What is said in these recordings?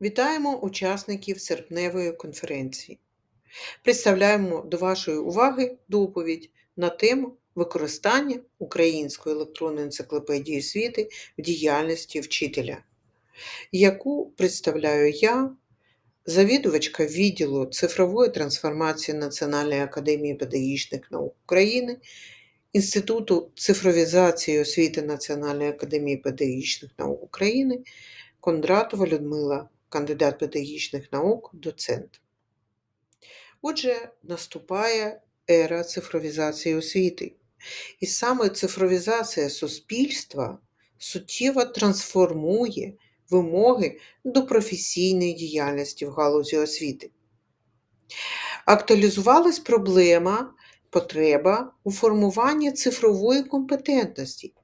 Вітаємо учасників серпневої конференції. Представляємо до вашої уваги доповідь на тему використання української електронної енциклопедії освіти в діяльності вчителя, яку представляю я, завідувачка відділу цифрової трансформації Національної академії педагогічних наук України, Інституту цифровізації освіти Національної академії педагогічних наук України Кондратова Людмила, кандидат педагогічних наук, доцент. Отже, наступає ера цифровізації освіти. І саме цифровізація суспільства суттєво трансформує вимоги до професійної діяльності в галузі освіти. Актуалізувалась проблема, потреба у формуванні цифрової компетентності,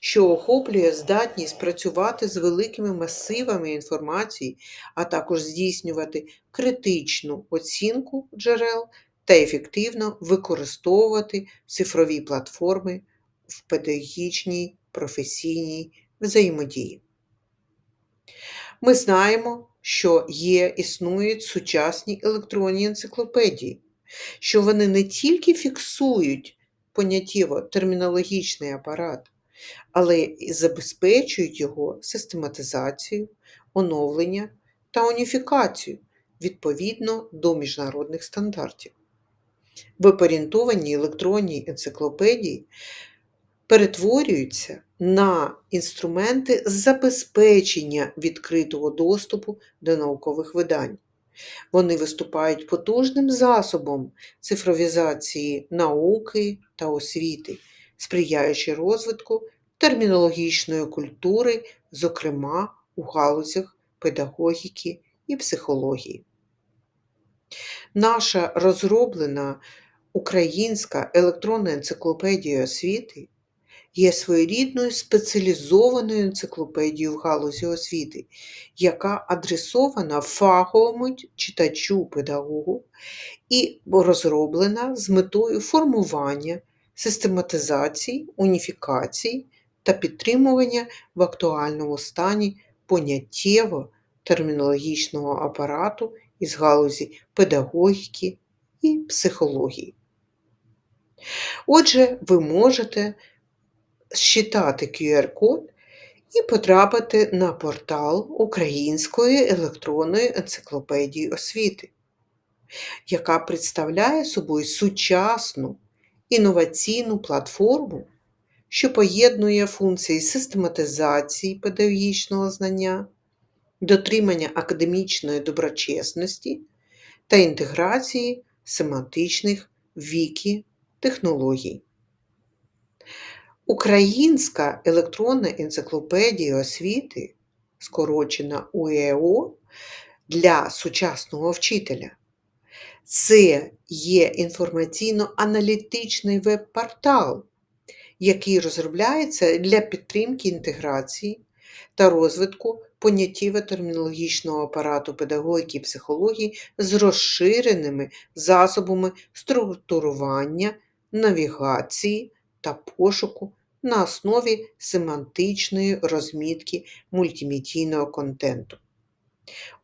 що охоплює здатність працювати з великими масивами інформації, а також здійснювати критичну оцінку джерел та ефективно використовувати цифрові платформи в педагогічній професійній взаємодії. Ми знаємо, що є, існують сучасні електронні енциклопедії, що вони не тільки фіксують поняттєво термінологічний апарат, але й забезпечують його систематизацію, оновлення та уніфікацію відповідно до міжнародних стандартів. Випорінтовані електронні енциклопедії перетворюються на інструменти забезпечення відкритого доступу до наукових видань. Вони виступають потужним засобом цифровізації науки та освіти, сприяючи розвитку термінологічної культури, зокрема у галузях педагогіки і психології. Наша розроблена українська електронна енциклопедія освіти є своєрідною спеціалізованою енциклопедією в галузі освіти, яка адресована фаховому читачу педагогу і розроблена з метою формування, систематизації, уніфікації та підтримування в актуальному стані поняттєво термінологічного апарату із галузі педагогіки і психології. Отже, ви можете считати QR-код і потрапити на портал Української електронної енциклопедії освіти, яка представляє собою сучасну інноваційну платформу, що поєднує функції систематизації педагогічного знання, дотримання академічної доброчесності та інтеграції семантичних вікі технологій. Українська електронна енциклопедія освіти, скорочена УЕО, для сучасного вчителя. Це є інформаційно-аналітичний веб-портал, який розробляється для підтримки інтеграції та розвитку поняттєво-термінологічного апарату педагогіки і психології з розширеними засобами структурування, навігації та пошуку на основі семантичної розмітки мультимедійного контенту.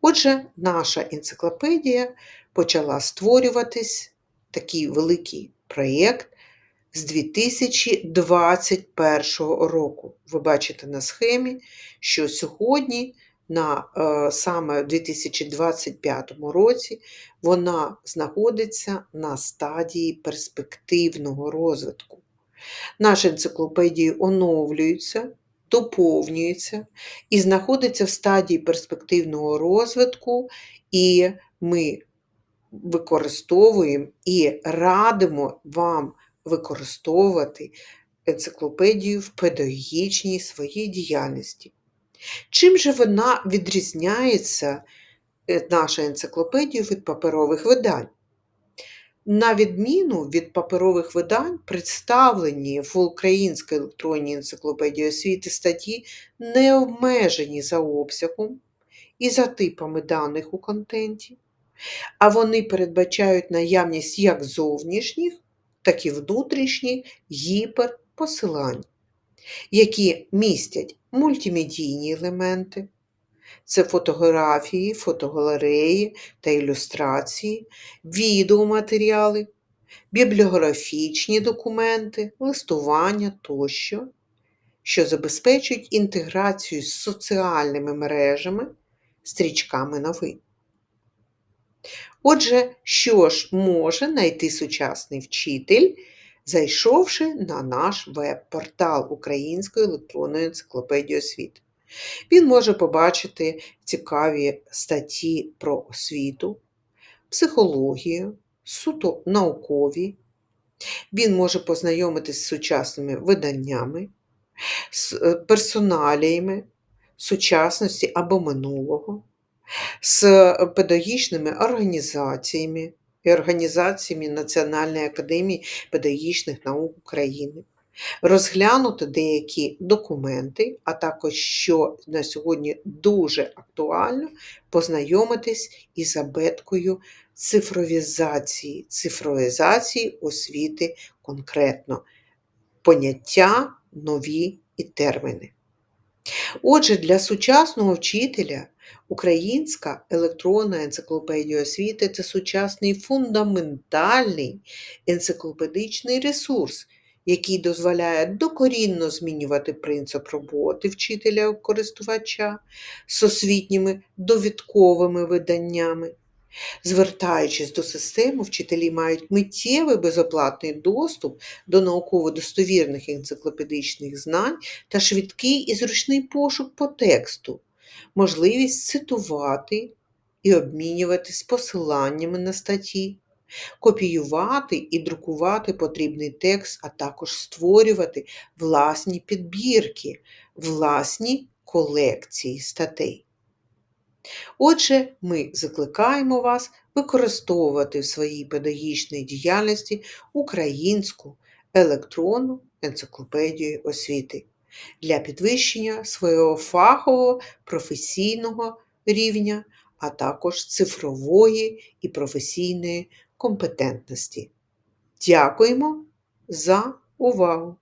Отже, наша енциклопедія почала створюватись такий великий проєкт з 2021 року. Ви бачите на схемі, що сьогодні, на е, саме в 2025 році, вона знаходиться на стадії перспективного розвитку. Наші енциклопедії оновлюються, доповнюються і знаходиться в стадії перспективного розвитку, і ми використовуємо і радимо вам використовувати енциклопедію в педагогічній своїй діяльності. Чим же вона відрізняється, е, наша енциклопедія, від паперових видань? На відміну від паперових видань, представлені в Українській електронній енциклопедії освіти статті не обмежені за обсягом і за типами даних у контенті, а вони передбачають наявність як зовнішніх, так і внутрішніх гіперпосилань, які містять мультимедійні елементи, Це фотографії, фотогалереї та ілюстрації, відеоматеріали, бібліографічні документи, листування тощо, що забезпечують інтеграцію з соціальними мережами, стрічками новин. Отже, що ж може знайти сучасний вчитель, зайшовши на наш веб-портал Української електронної енциклопедії освіти? Він може побачити цікаві статті про освіту, психологію, суто наукові. Він може познайомитись з сучасними виданнями, з е, персоналіями сучасності або минулого, з педагогічними організаціями і організаціями Національної академії педагогічних наук України, розглянути деякі документи, а також, що на сьогодні дуже актуально, познайомитись із абеткою цифровізації, цифровізації освіти конкретно, поняття нові і терміни. Отже, для сучасного вчителя українська електронна енциклопедія освіти це сучасний фундаментальний енциклопедичний ресурс, який дозволяє докорінно змінювати принцип роботи вчителя-користувача з освітніми довідковими виданнями. Звертаючись до системи, вчителі мають миттєвий безоплатний доступ до науково-достовірних енциклопедичних знань та швидкий і зручний пошук по тексту, можливість цитувати і обмінюватись посиланнями на статті, копіювати і друкувати потрібний текст, а також створювати власні підбірки, власні колекції статей. Отже, ми закликаємо вас використовувати в своїй педагогічній діяльності українську електронну енциклопедію освіти для підвищення свого фахового професійного рівня, а також цифрової і професійної компетентності. Дякуємо за увагу!